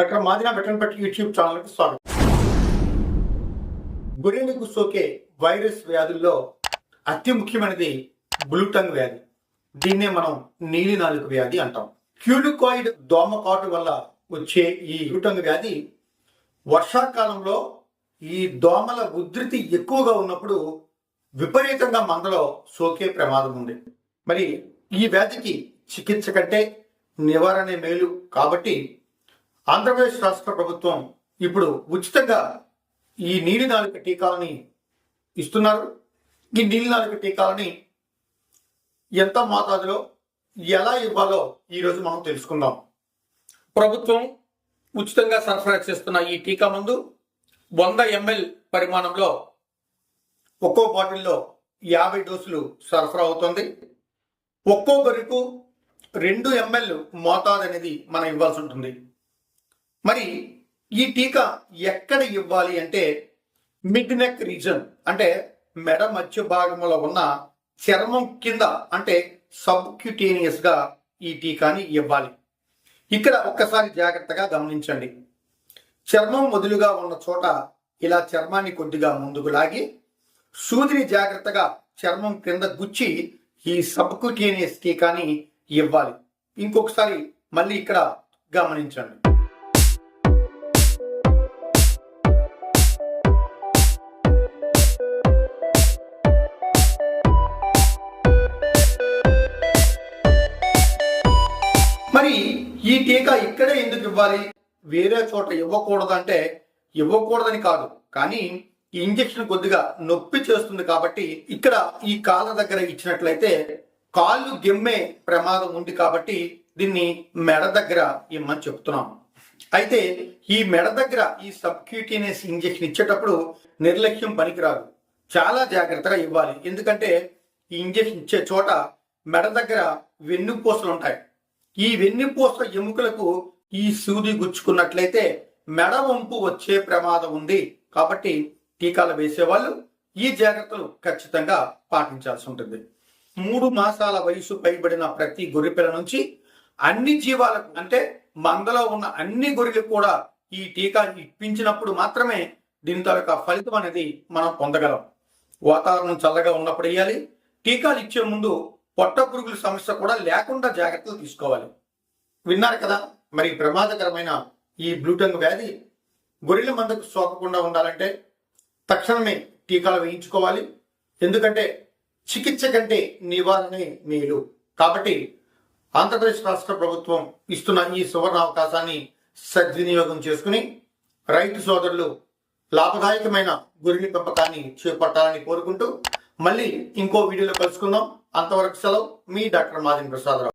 Doctor మాదిన వెటన్పట్టి YouTube ఛానల్కి స్వాగతం. గొర్రెలకు సోకే వైరస్ వ్యాధుల్లో అతి ముఖ్యమైనది బ్లూటంగ్ వ్యాధి. దీన్నే మనం నీలి నాలుగు వ్యాధి అంటాం. క్యూలికాయిడ్ దోమ కాటు వల్ల వచ్చే ఈ బ్లూటంగ్ వ్యాధి వర్షాకాలంలో ఈ దోమల ఉధృతి ఎక్కువగా ఉన్నప్పుడు విపరీతంగా మందలో సోకే ప్రమాదం ఉంది. మరి ఈ వ్యాధికి చికిత్స కంటే నివారణ మేలు కాబట్టి ఆంధ్రప్రదేశ్ రాష్ట్ర ప్రభుత్వం ఇప్పుడు ఉచితంగా ఈ నీలి నాలుక టీకాలని ఇస్తున్నారు. ఈ నీలి నాలుక టీకాలని ఎంత మోతాదులో ఎలా ఇవ్వాలో ఈరోజు మనం తెలుసుకుందాం. ప్రభుత్వం ఉచితంగా సరఫరా చేస్తున్న ఈ టీకా మందు వంద ఎంఎల్ పరిమాణంలో ఒక్కో బాటిల్లో యాభై డోసులు సరఫరా అవుతుంది. ఒక్కో రెండు ఎంఎల్ మోతాదు అనేది మనం ఇవ్వాల్సి ఉంటుంది. మరి ఈ టీకా ఎక్కడ ఇవ్వాలి అంటే మిడ్ నెక్ రీజన్ అంటే మెడ మధ్య భాగంలో ఉన్న చర్మం కింద అంటే సబ్క్యూటేనియస్గా ఈ టీకాని ఇవ్వాలి. ఇక్కడ ఒక్కసారి జాగ్రత్తగా గమనించండి. చర్మం మొదలుగా ఉన్న చోట ఇలా చర్మాన్ని కొద్దిగా ముందుకు లాగి సూదిని జాగ్రత్తగా చర్మం క్రింద గుచ్చి ఈ సబ్క్యూటేనియస్ టీకాని ఇవ్వాలి. ఇంకొకసారి మళ్ళీ ఇక్కడ గమనించండి. టీకా ఇక్కడే ఎందుకు ఇవ్వాలి? వేరే చోట ఇవ్వకూడదు అంటే ఇవ్వకూడదని కాదు. కానీ ఈ ఇంజెక్షన్ కొద్దిగా నొప్పి చేస్తుంది కాబట్టి ఇక్కడ ఈ కాళ్ళ దగ్గర ఇచ్చినట్లయితే కాళ్ళు గెమ్మే ప్రమాదం ఉంది కాబట్టి దీన్ని మెడ దగ్గర ఇమ్మని చెప్తున్నాం. అయితే ఈ మెడ దగ్గర ఈ సబ్క్యూటీనియస్ ఇంజెక్షన్ ఇచ్చేటప్పుడు నిర్లక్ష్యం పనికిరాదు. చాలా జాగ్రత్తగా ఇవ్వాలి. ఎందుకంటే ఈ ఇంజెక్షన్ ఇచ్చే చోట మెడ దగ్గర వెన్నుపూసలు ఉంటాయి. ఈ వెన్నుపూస ఎముకలకు ఈ సూది గుచ్చుకున్నట్లయితే మెడ వంపు వచ్చే ప్రమాదం ఉంది. కాబట్టి టీకాలు వేసేవాళ్ళు ఈ జాగ్రత్తలు ఖచ్చితంగా పాటించాల్సి ఉంటుంది. మూడు మాసాల వయసు పైబడిన ప్రతి గొర్రెపిల్ల నుంచి అన్ని జీవాలకు అంటే మందలో ఉన్న అన్ని గొర్రెలకు కూడా ఈ టీకా ఇప్పించినప్పుడు మాత్రమే దీని తాలూకా ఫలితం అనేది మనం పొందగలం. వాతావరణం చల్లగా ఉన్నప్పుడు వేయాలి. టీకాలు ఇచ్చే ముందు పొట్ట పురుగుల సమస్య కూడా లేకుండా జాగ్రత్తలు తీసుకోవాలి. విన్నారు కదా మరి ప్రమాదకరమైన ఈ బ్లూటంగ్ వ్యాధి గొర్రెల మందకు సోకకుండా ఉండాలంటే తక్షణమే టీకాలు వేయించుకోవాలి. ఎందుకంటే చికిత్స కంటే నివారణే మేలు. కాబట్టి ఆంధ్రప్రదేశ్ రాష్ట్ర ప్రభుత్వం ఇస్తున్న ఈ సువర్ణ అవకాశాన్ని సద్వినియోగం చేసుకుని రైతు సోదరులు లాభదాయకమైన గొర్రెల పెంపకాన్ని చేపట్టాలని కోరుకుంటూ మళ్ళీ ఇంకో వీడియోలో కలుసుకుందాం. అంతవరకు సెలవు మీ డాక్టర్ మాదిన్ ప్రసాదరావు